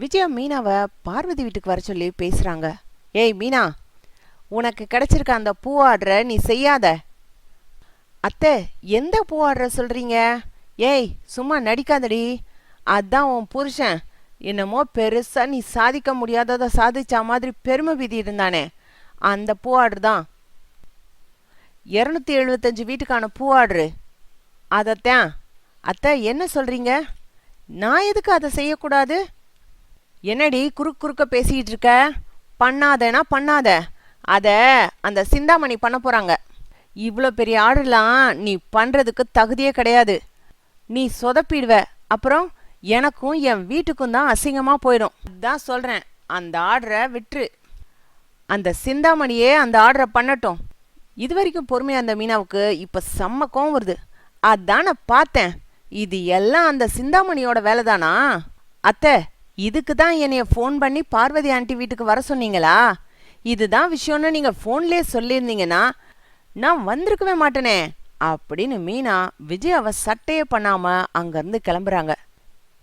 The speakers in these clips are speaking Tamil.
விஜயா மீனாவை பார்வதி வீட்டுக்கு வர சொல்லி பேசுகிறாங்க ஏய் மீனா உனக்கு கிடைச்சிருக்க அந்த பூ ஆர்டரை நீ செய்யாத. அத்தை எந்த பூ ஆர்டரை சொல்கிறீங்க ஏய் சும்மா நடிக்காதடி. அதான் உன் புருஷன். என்னமோ பெருசாக நீ சாதிக்க முடியாததை சாதிச்ச மாதிரி பெருமை விதி இருந்தானே. அந்த பூ ஆர்டர் தான். இரநூத்தி எழுபத்தஞ்சு வீட்டுக்கான பூ ஆர்டரு. அதைத்தான். அத்தை என்ன சொல்கிறீங்க நான் எதுக்கு அதை செய்யக்கூடாது? என்னடி குறுக்கு குறுக்க பேசிக்கிட்டு இருக்க? பண்ணாதேனா பண்ணாத. அதை அந்த சிந்தாமணி பண்ண போகிறாங்க இவ்வளோ பெரிய ஆர்டர்லாம் நீ பண்ணுறதுக்கு தகுதியே கிடையாது. நீ சொதப்பிடுவ. அப்புறம் எனக்கும் என் வீட்டுக்கும் தான் அசிங்கமாக போயிடும். தான் சொல்கிறேன் அந்த ஆர்டரை விட்டுரு. அந்த சிந்தாமணியே அந்த ஆர்டரை பண்ணட்டும். இது வரைக்கும் பொறுமையாக அந்த மீனாவுக்கு இப்போ செம்ம கோவம் வருது. அதான் நான் பார்த்தேன். இது எல்லாம் அந்த சிந்தாமணியோட வேலைதானா? அத்தை இதுக்கு தான் என்னைய ஃபோன் பண்ணி பார்வதி ஆண்டி வீட்டுக்கு வர சொன்னீங்களா? இதுதான் விஷயம்னு நீங்க ஃபோன்லேயே சொல்லியிருந்தீங்கன்னா நான் வந்திருக்கவே மாட்டேனே அப்படின்னு மீனா விஜயாவை சட்டையே பண்ணாம அங்கிருந்து கிளம்புறாங்க.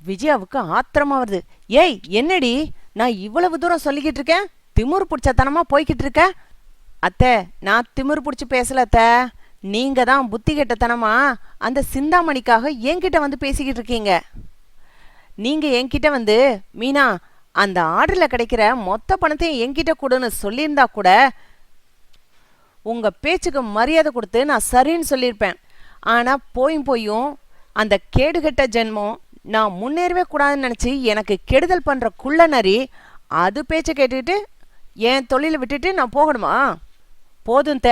விஜயாவுக்கு ஆத்திரமா வருது. ஏய் என்னடி? நான் இவ்வளவு தூரம் சொல்லிக்கிட்டு இருக்கேன்? திமிர் பிடிச்சத்தனமா போய்கிட்டு இருக்க? அத்தை நான் திமிர் பிடிச்சி பேசல அத்தை. நீங்க தான் புத்தி கெட்டத்தனமா அந்த சிந்தாமணிக்காக என்கிட்ட வந்து பேசிக்கிட்டு இருக்கீங்க. நீங்கள் என்கிட்ட வந்து மீனா அந்த ஆர்டரில் கிடைக்கிற மொத்த பணத்தையும் என்கிட்ட கொடுன்னு சொல்லியிருந்தா கூட உங்கள் பேச்சுக்கு மரியாதை கொடுத்து நான் சரின்னு சொல்லியிருப்பேன். ஆனால் போயும் போயும் அந்த கேடுகெட்ட ஜென்மம் நான் முன்னேறவே கூடாதுன்னு நினச்சி எனக்கு கெடுதல் பண்ணுற குள்ள நரி அது பேச்சை கேட்டுக்கிட்டு என் தொழிலை விட்டுட்டு நான் போகணுமா? போதும் த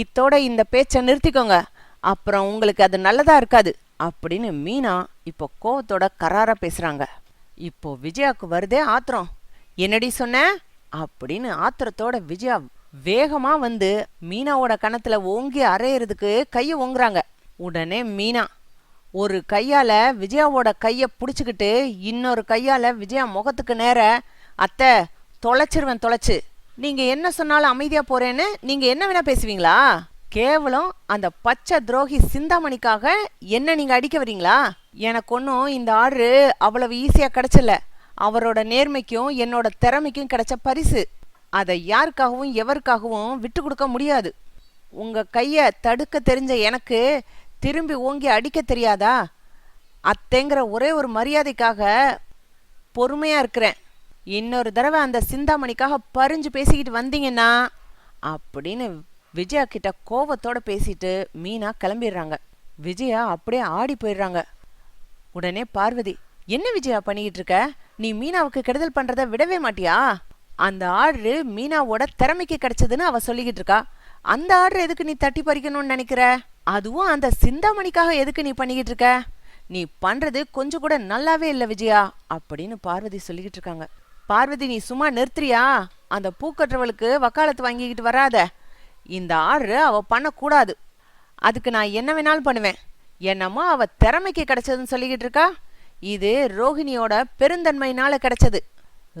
இத்தோட இந்த பேச்சை நிறுத்திக்கோங்க. அப்புறம் உங்களுக்கு அது நல்லதா இருக்காது அப்படின்னு மீனா இப்போ கோவத்தோட கராரா பேசுறாங்க. இப்போ விஜயாக்கு வருதே ஆத்திரம். என்னடி சொன்ன? அப்படின்னு ஆத்திரத்தோட விஜயா வேகமா வந்து மீனாவோட கணத்துல ஓங்கி அரையிறதுக்கு கையை ஓங்குறாங்க. உடனே மீனா ஒரு கையால விஜயாவோட கைய புடிச்சுக்கிட்டு இன்னொரு கையால விஜயா முகத்துக்கு நேர அத்தை தொலைச்சிருவேன் தொலைச்சு. நீங்க என்ன சொன்னாலும் அமைதியா போறேன்னு நீங்க என்ன வேணா பேசுவீங்களா? கேவலம் அந்த பச்சை துரோகி சிந்தாமணிக்காக என்ன நீங்க அடிக்க வரீங்களா எனக்கு ஒன்றும் இந்த ஆர்டரு அவ்வளவு ஈஸியா கிடைச்சல. அவரோட நேர்மைக்கும் என்னோட திறமைக்கும் கிடைச்ச பரிசு. அதை யாருக்காகவும் எவருக்காகவும் விட்டு கொடுக்க முடியாது. உங்க கைய தடுக்க தெரிஞ்ச எனக்கு திரும்பி ஓங்கி அடிக்க தெரியாதா? அத்தைங்கிற ஒரே ஒரு மரியாதைக்காக பொறுமையா இருக்கிறேன். இன்னொரு தடவை அந்த சிந்தாமணிக்காக பறிஞ்சு பேசிக்கிட்டு வந்தீங்கன்னா அப்படின்னு விஜயா கிட்ட கோவத்தோட பேசிட்டு மீனா கிளம்பிடுறாங்க. விஜயா அப்படியே ஆடி போயிடுறாங்க. உடனே பார்வதி என்ன விஜயா பண்ணிக்கிட்டு இருக்க? நீ மீனாவுக்கு கெடுதல் பண்றத விடவே மாட்டியா? அந்த ஆர்டரு மீனாவோட திறமைக்கு கிடைச்சதுன்னு அவ சொல்லிக்கிட்டு இருக்கா. அந்த ஆர்டர் எதுக்கு நீ தட்டி பறிக்கணும்னு நினைக்கிற? அதுவும் அந்த சிந்தாமணிக்காக எதுக்கு நீ பண்ணிக்கிட்டு இருக்க? நீ பண்றது கொஞ்சம் கூட நல்லாவே இல்லை விஜயா அப்படின்னு பார்வதி சொல்லிக்கிட்டு இருக்காங்க. பார்வதி நீ சும்மா நிறுத்துறியா? அந்த பூக்கற்றவளுக்கு வக்காலத்து வாங்கிக்கிட்டு வராத. இந்த ஆர்டரு அவ பண்ணக்கூடாது. அதுக்கு நான் என்ன வேணாலும் பண்ணுவேன். என்னமோ அவ திறமைக்கு கிடைச்சதுன்னு சொல்லிக்கிட்டு இருக்கா. இது ரோஹிணியோட பெருந்தன்மையினால கிடைச்சது.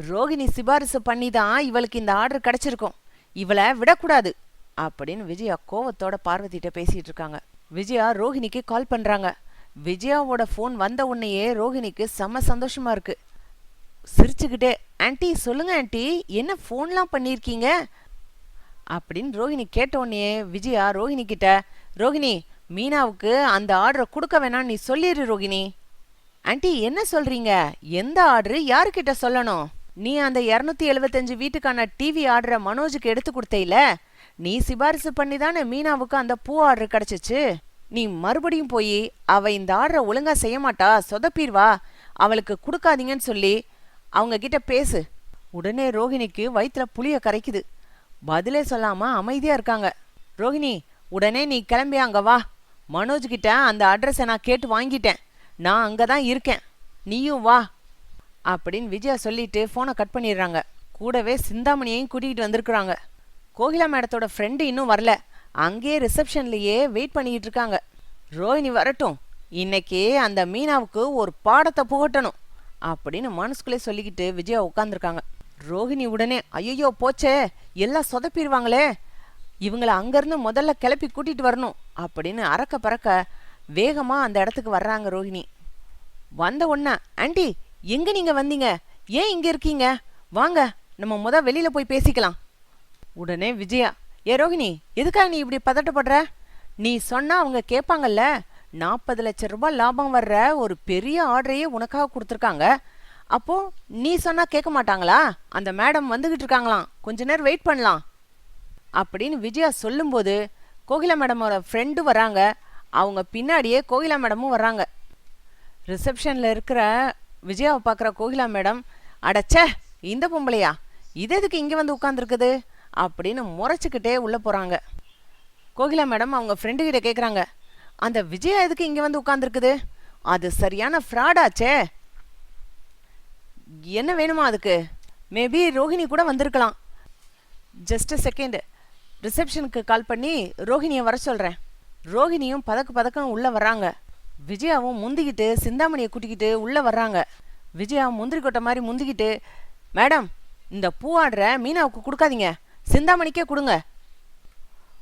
ரோஹிணி சிபாரிசு பண்ணி தான் இவளுக்கு இந்த ஆர்டர் கிடைச்சிருக்கும். இவளை விடக்கூடாது. அப்படின்னு விஜயா கோவத்தோட பார்வதிட்ட பேசிட்டு இருக்காங்க. விஜயா ரோஹிணிக்கு கால் பண்றாங்க. விஜயாவோட ஃபோன் வந்த உடனேயே ரோஹிணிக்கு செம்ம சந்தோஷமா இருக்கு. சிரிச்சுக்கிட்டே ஆன்ட்டி சொல்லுங்க ஆன்ட்டி என்ன ஃபோன்லாம் பண்ணியிருக்கீங்க? அப்படின்னு ரோஹிணி கேட்ட உடனே விஜயா ரோஹிணி கிட்ட ரோஹிணி மீனாவுக்கு அந்த ஆர்டரை கொடுக்க வேணாம்னு நீ சொல்லிடு ரோஹிணி. ஆன்ட்டி என்ன சொல்றீங்க? எந்த ஆர்டரு யாருக்கிட்ட சொல்லணும்? நீ அந்த இரநூத்தி எழுபத்தஞ்சு வீட்டுக்கான டிவி ஆர்டரை மனோஜுக்கு எடுத்து கொடுத்தையில நீ சிபாரிசு பண்ணி தானே மீனாவுக்கு அந்த பூ ஆர்டர் கிடைச்சிச்சு? நீ மறுபடியும் போய் அவ இந்த ஆர்டரை ஒழுங்கா செய்ய மாட்டா சொதப்பிடுவா? அவளுக்கு கொடுக்காதீங்கன்னு சொல்லி அவங்க கிட்ட பேசு. உடனே ரோஹிணிக்கு வயிற்றுல புளிய கரைக்குது. பதிலே சொல்லாம அமைதியா இருக்காங்க. ரோஹிணி உடனே நீ கிளம்பி அங்க வா. மனோஜ் கிட்ட அந்த அட்ரஸை நான் கேட்டு வாங்கிட்டேன். நான் அங்க தான் இருக்கேன். நீயும் வா. அப்படின்னு விஜயா சொல்லிட்டு ஃபோனை கட் பண்ணிடுறாங்க. கூடவே சிந்தாமணியையும் கூட்டிகிட்டு வந்திருக்கிறாங்க. கோகிலா மேடத்தோட ஃப்ரெண்டு இன்னும் வரல. அங்கேயே ரிசப்ஷன்லயே வெயிட் பண்ணிக்கிட்டு இருக்காங்க. ரோஹிணி வரட்டும். இன்னைக்கு அந்த மீனாவுக்கு ஒரு பாடத்தை புகட்டணும். அப்படின்னு மனசுக்குள்ளே சொல்லிக்கிட்டு விஜயா உட்காந்துருக்காங்க ரோஹிணி உடனே ஐயோ போச்சே எல்லாம் சொதப்பிடுவாங்களே இவங்கள அங்கேருந்து முதல்ல கிளப்பி கூட்டிட்டு வரணும் அப்படின்னு அறக்க பறக்க வேகமா அந்த இடத்துக்கு வர்றாங்க ரோஹிணி. வந்த உடனே ஆண்டி எங்க நீங்க வந்தீங்க? ஏன் இங்க இருக்கீங்க? வாங்க நம்ம முத வெளியில போய் பேசிக்கலாம். உடனே விஜயா ஏ ரோஹிணி எதுக்காக நீ இப்படி பதட்டப்படுற? நீ சொன்னா அவங்க கேட்பாங்கல்ல நாற்பது லட்ச ரூபாய் லாபம் வர்ற ஒரு பெரிய ஆர்டரையே உனக்காக கொடுத்துருக்காங்க. அப்போ நீ சொன்னா கேட்க மாட்டாங்களா? அந்த மேடம் வந்துகிட்டு இருக்காங்களாம். கொஞ்ச நேரம் வெயிட் பண்ணலாம். அப்படின்னு விஜயா சொல்லும்போது கோகிலா மேடமோட ஃப்ரெண்டு வராங்க. அவங்க பின்னாடியே கோகிலா மேடமும் வர்றாங்க. ரிசப்ஷனில் இருக்கிற விஜயாவை பார்க்குற கோகிலா மேடம் அடச்சே இந்த பொம்பளையா? இது எதுக்கு இங்கே வந்து உட்காந்துருக்குது அப்படின்னு முறைச்சிக்கிட்டே உள்ளே போகிறாங்க கோகிலா மேடம் அவங்க ஃப்ரெண்டுக்கிட்ட கேட்குறாங்க அந்த விஜயா எதுக்கு இங்கே வந்து உட்காந்துருக்குது அது சரியான ஃப்ராடாச்சே என்ன வேணுமா அதுக்கு? மேபி ரோஹிணி கூட வந்திருக்கலாம். ஜஸ்ட் செகண்ட் ரிசப்ஷனுக்கு கால் பண்ணி ரோஹிணியை வர சொல்கிறேன் ரோஹிணியும் பதக்கு பதக்கம் உள்ளே வர்றாங்க. விஜயாவும் முந்திக்கிட்டு சிந்தாமணியை கூட்டிக்கிட்டு உள்ளே வர்றாங்க. விஜயா முந்திரி கொட்டை மாதிரி முந்திக்கிட்டு மேடம் இந்த பூவாடுற மீனாவுக்கு கொடுக்காதீங்க. சிந்தாமணிக்கே கொடுங்க.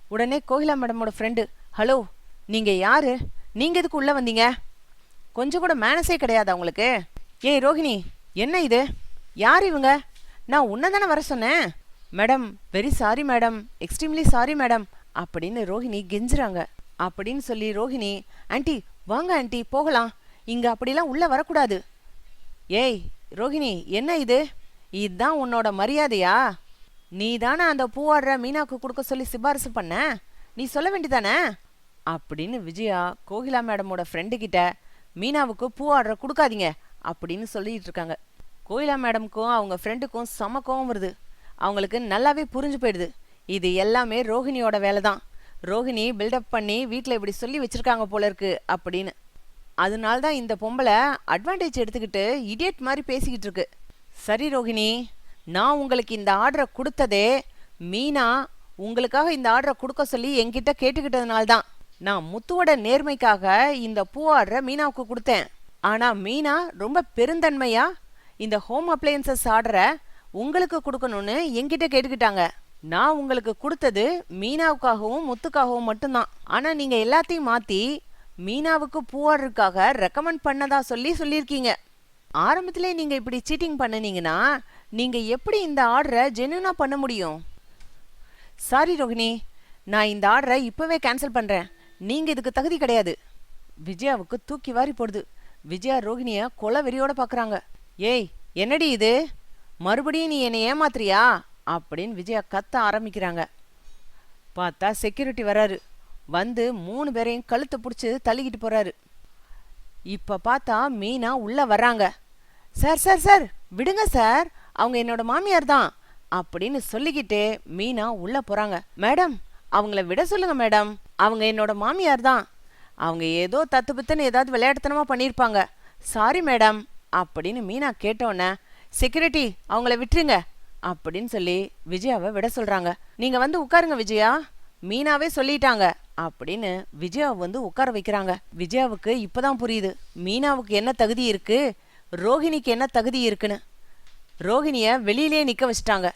உடனே கோகிலா மேடமோட ஃப்ரெண்டு ஹலோ நீங்கள் யார்? நீங்கள் எதுக்கு உள்ளே வந்தீங்க? கொஞ்சம் கூட மேனஸே கிடையாதா உங்களுக்கு ஏய் ரோஹிணி என்ன இது? யார் இவங்க? நான் உன்னை தானே வர சொன்னேன். Madam very sorry madam extremely sorry madam அப்படின்னு ரோஹிணி கெஞ்சுறாங்க. அப்படின்னு சொல்லி ரோஹிணி ஆண்டி வாங்க ஆண்டி போகலாம். இங்கே அப்படிலாம் உள்ளே வரக்கூடாது. ஏய் ரோஹிணி என்ன இது? இதுதான் உன்னோட மரியாதையா? நீ தானே அந்த பூவாடுற மீனாவுக்கு கொடுக்க சொல்லி சிபாரிசு பண்ண? நீ சொல்ல வேண்டிதானே அப்படின்னு விஜயா கோகிலா மேடமோட ஃப்ரெண்டு கிட்ட மீனாவுக்கு பூவாடுற கொடுக்காதீங்க அப்படின்னு சொல்லிட்டு இருக்காங்க. கோயிலா மேடம்க்கும் அவங்க ஃப்ரெண்டுக்கும் செம கோவம் வருது. அவங்களுக்கு நல்லாவே புரிஞ்சு போயிடுது. இது எல்லாமே ரோஹிணியோட வேலை தான் ரோஹிணி பில்டப் பண்ணி வீட்டில் இப்படி சொல்லி வச்சிருக்காங்க போல இருக்கு அப்படின்னு. அதனால தான் இந்த பொம்பளை அட்வான்டேஜ் எடுத்துக்கிட்டு இடியட் மாதிரி பேசிக்கிட்டு இருக்கு. சரி ரோஹிணி நான் உங்களுக்கு இந்த ஆர்டரை கொடுத்ததே மீனா உங்களுக்காக இந்த ஆர்டரை கொடுக்க சொல்லி என்கிட்ட கேட்டுக்கிட்டதுனால தான் நான் முத்துவோட நேர்மைக்காக இந்த பூ ஆர்டரை மீனாவுக்கு கொடுத்தேன். ஆனால் மீனா ரொம்ப பெருந்தன்மையா இந்த ஹோம் அப்ளையன்சஸ் ஆர்டரை உங்களுக்கு கொடுக்கணும்னு என்கிட்ட கேட்டுக்கிட்டாங்க. நான் உங்களுக்கு கொடுத்தது மீனாவுக்காகவும் முத்துக்காகவும் மட்டும்தான். ஆனால் நீங்கள் எல்லாத்தையும் மாற்றி மீனாவுக்கு பூவாடுறதுக்காக ரெக்கமெண்ட் பண்ணதா சொல்லி சொல்லியிருக்கீங்க. ஆரம்பத்திலே நீங்கள் இப்படி சீட்டிங் பண்ணுனீங்கன்னா நீங்கள் எப்படி இந்த ஆர்டரை ஜென்யூனாக பண்ண முடியும்? சாரி ரோகிணி. நான் இந்த ஆர்டரை இப்போவே கேன்சல் பண்ணுறேன் நீங்கள் இதுக்கு தகுதி கிடையாது. விஜயாவுக்கு தூக்கி வாரி போடுது. விஜயா ரோஹிணியை கொலை வெறியோட பார்க்குறாங்க ஏய் என்னடி இது? மறுபடியும் நீ என்னை ஏமாத்துறியா? அப்படின்னு விஜயா கத்த ஆரம்பிக்கிறாங்க. பார்த்தா செக்யூரிட்டி வராரு. வந்து மூணு பேரையும் கழுத்தை பிடிச்சி தள்ளிக்கிட்டு போறாரு. இப்போ பார்த்தா மீனா உள்ளே வர்றாங்க. சார் சார் சார் விடுங்க சார் அவங்க என்னோட மாமியார் தான் அப்படின்னு சொல்லிக்கிட்டே மீனா உள்ளே போறாங்க. மேடம் அவங்கள விட சொல்லுங்க மேடம் அவங்க என்னோட மாமியார் தான். அவங்க ஏதோ தத்து பித்துன்னு ஏதாவது விளையாட்டுத்தனமா பண்ணியிருப்பாங்க. சாரி மேடம் அப்படின்னு மீனா கேட்டோன்னே செக்யூரிட்டி அவங்கள விட்டுருங்க அப்படின்னு சொல்லி விஜயாவை விட சொல்றாங்க. நீங்க வந்து உட்காருங்க விஜயா. மீனாவே சொல்லிட்டாங்க அப்படின்னு விஜயாவை வந்து உட்கார வைக்கிறாங்க. விஜயாவுக்கு இப்பதான் புரியுது மீனாவுக்கு என்ன தகுதி இருக்கு ரோஹிணிக்கு என்ன தகுதி இருக்குன்னு. ரோஹிணிய வெளியிலே நிக்க வச்சிட்டாங்க.